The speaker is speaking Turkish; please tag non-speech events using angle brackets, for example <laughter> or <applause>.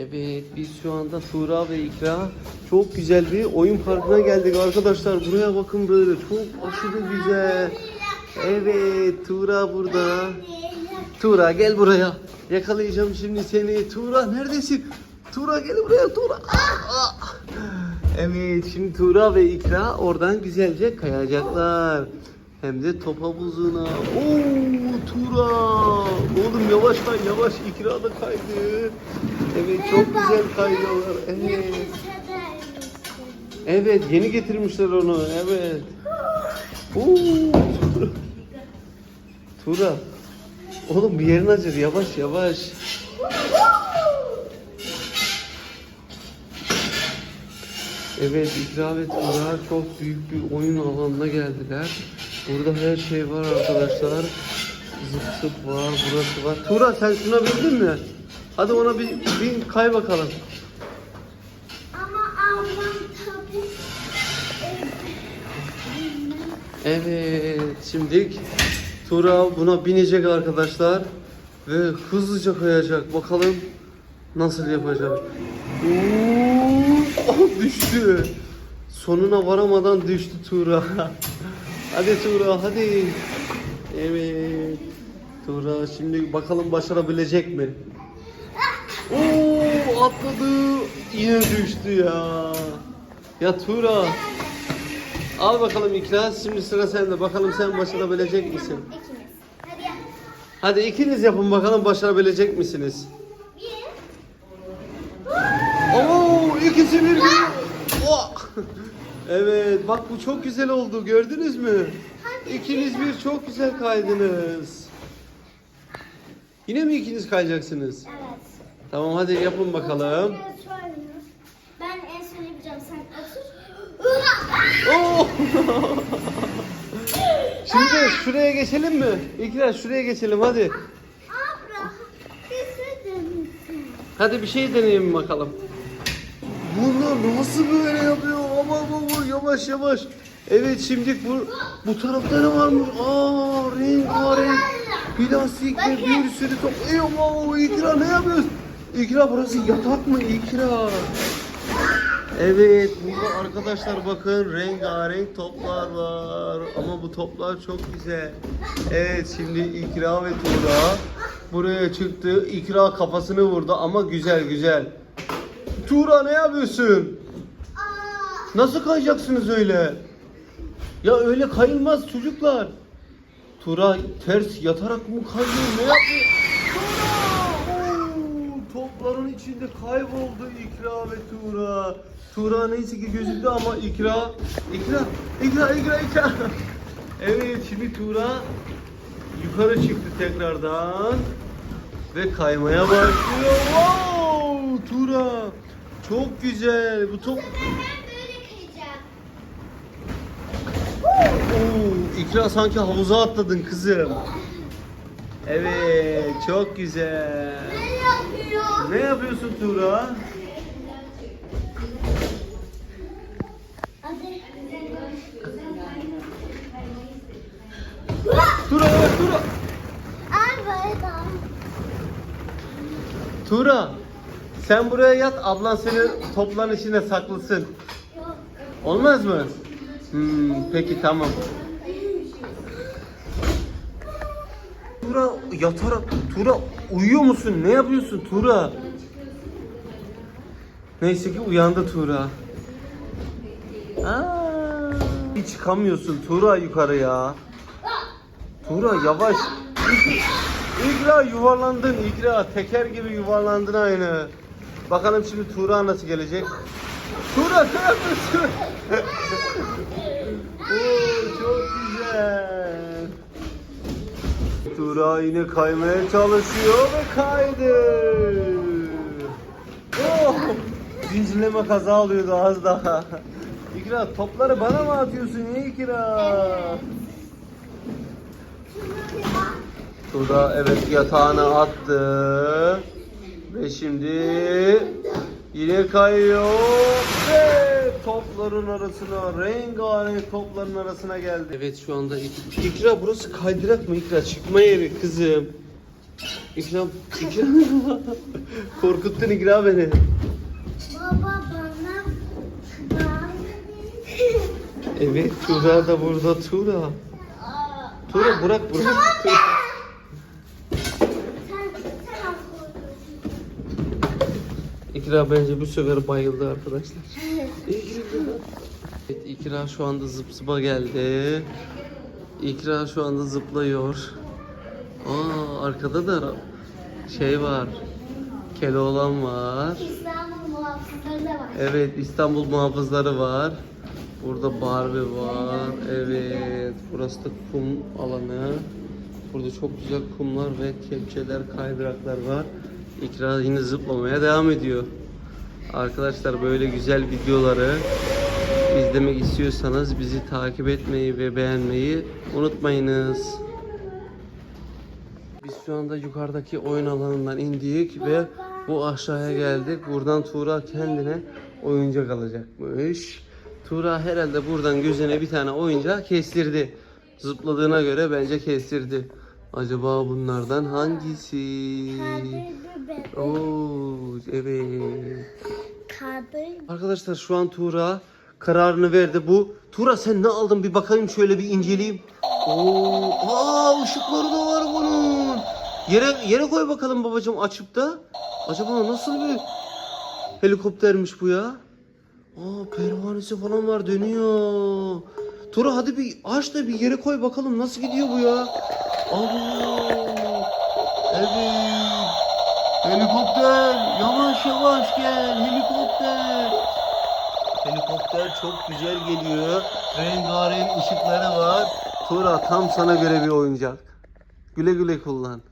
Evet biz şu anda Tuğra ve İkra çok güzel bir oyun parkına geldik arkadaşlar. Buraya bakın böyle çok aşırı güzel. Evet Tuğra burada. Tuğra gel buraya. Yakalayacağım şimdi seni. Tuğra neredesin? Tuğra gel buraya Tuğra. Evet şimdi Tuğra ve İkra oradan güzelce kayacaklar. Hem de top havuzuna. Oo Tuğra. Oğlum yavaş kay yavaş. İkra da kaydı. Evet çok güzel kayıyorlar. Evet. Evet yeni getirmişler onu. Evet. Oo. Tuğra. Oğlum bir yerin acır yavaş yavaş. Evet İkra ve Tuğra çok büyük bir oyun alanına geldiler. Burada her şey var arkadaşlar. Zıp zıp var, burası var. Tuğra sen şuna bindin mi? Hadi ona bir bin kay bakalım. Ama ablam tabii Evet şimdi Tuğra buna binecek arkadaşlar. Ve hızlıca kayacak. Bakalım nasıl yapacak. Oo, oh, düştü. Sonuna varamadan düştü Tuğra. <laughs> hadi Tuğra hadi. Evet. Tuğra şimdi bakalım başarabilecek mi? Oo atladı. Yine düştü ya. Ya Tuğra. Al bakalım İkra. Şimdi sıra sende. Bakalım sen başarabilecek misin? ikimiz. Hadi ya. Hadi ikiniz yapın bakalım başarabilecek misiniz? Oo ikisi bir! Evet bak bu çok güzel oldu gördünüz mü? İkiniz bir çok güzel kaydınız. Yine mi ikiniz kayacaksınız? Evet. Tamam hadi yapın bakalım. Ben en son yapacağım. Sen otur. <laughs> Şimdi şuraya geçelim mi? İkra şuraya geçelim hadi. Abla. Bir misin? Hadi bir şey deneyelim bakalım. Bunlar nasıl böyle yapıyor? Aman baba yavaş yavaş. Evet şimdi bu bu tarafta ne varmış? Aa rengarenk plastikle bir sürü top. Ey aman İkra ne yapıyorsun? İkra burası yatak mı İkra? Evet burada arkadaşlar bakın rengarenk toplar var. Ama bu toplar çok güzel. Evet şimdi İkra ve Tuğra buraya çıktı. İkra kafasını vurdu ama güzel güzel. Tuğra ne yapıyorsun? Nasıl kayacaksınız öyle? Ya öyle kayılmaz çocuklar. Tuğra ters yatarak mı kayıyor? Ne yapıyor? İçinde kayboldu İkra ve Tuğra. Tuğra neyse ki gözüktü ama İkra, İkra, İkra, İkra, İkra. Evet şimdi Tuğra yukarı çıktı tekrardan ve kaymaya başlıyor. Wow! Tuğra çok güzel. Bu top. Oo, İkra sanki havuza atladın kızım. <laughs> Evet, çok güzel. Ne yapıyor? Ne yapıyorsun Tuğra? Tuğra, evet Tuğra. Tuğra, sen buraya yat, ablan seni topların içine saklasın. Olmaz mı? Hmm, peki tamam. Tuğra yatarak, Tuğra uyuyor musun? Ne yapıyorsun Tuğra? Neyse ki uyandı Tuğra. Aa, hiç çıkamıyorsun Tuğra yukarıya. Tuğra yavaş. İk- İkra yuvarlandın İkra. Teker gibi yuvarlandın aynı. Bakalım şimdi Tuğra nasıl gelecek? Tuğra ne yapıyorsun? <laughs> Oo, çok güzel. Tuğra yine kaymaya çalışıyor ve kaydı. Oh! Zincirleme kaza oluyordu az daha. İkra topları bana mı atıyorsun İkra? Tuğra evet yatağına attı. Ve şimdi yine kayıyor topların arasına rengarenk topların arasına geldi. Evet şu anda İk- İkra burası kaydırak mı İkra çıkma yeri kızım. İkram, ikram. <laughs> Korkuttun ikram beni. Baba bana Evet Tura da burada Tura. Tura bırak bırak. sen sen al İkra bence bu sefer bayıldı arkadaşlar. Evet İkra şu anda zıp zıpa geldi. İkra şu anda zıplıyor. Aa arkada da şey var. Keloğlan var. İstanbul muhafızları da var. Evet İstanbul muhafızları var. Burada Barbie var. Evet burası da kum alanı. Burada çok güzel kumlar ve kepçeler, kaydıraklar var. İkra yine zıplamaya devam ediyor. Arkadaşlar böyle güzel videoları izlemek istiyorsanız bizi takip etmeyi ve beğenmeyi unutmayınız. Biz şu anda yukarıdaki oyun alanından indik ve bu aşağıya geldik. Buradan Tuğra kendine oyuncak alacakmış. Tuğra herhalde buradan gözüne bir tane oyuncak kestirdi. Zıpladığına göre bence kestirdi. Acaba bunlardan hangisi? Oo, evet. Arkadaşlar şu an Tuğra kararını verdi. Bu Tuğra sen ne aldın bir bakayım şöyle bir inceleyeyim. Oo, aa ışıkları da var bunun. Yere yere koy bakalım babacığım açıp da. Acaba nasıl bir helikoptermiş bu ya? Aa pervanesi falan var dönüyor. Tuğra hadi bir aç da bir yere koy bakalım nasıl gidiyor bu ya? Allah. Evet. Helikopter yavaş yavaş gel helikopter. Helikopter çok güzel geliyor. Rengarenk ışıkları var. Tura tam sana göre bir oyuncak. Güle güle kullan.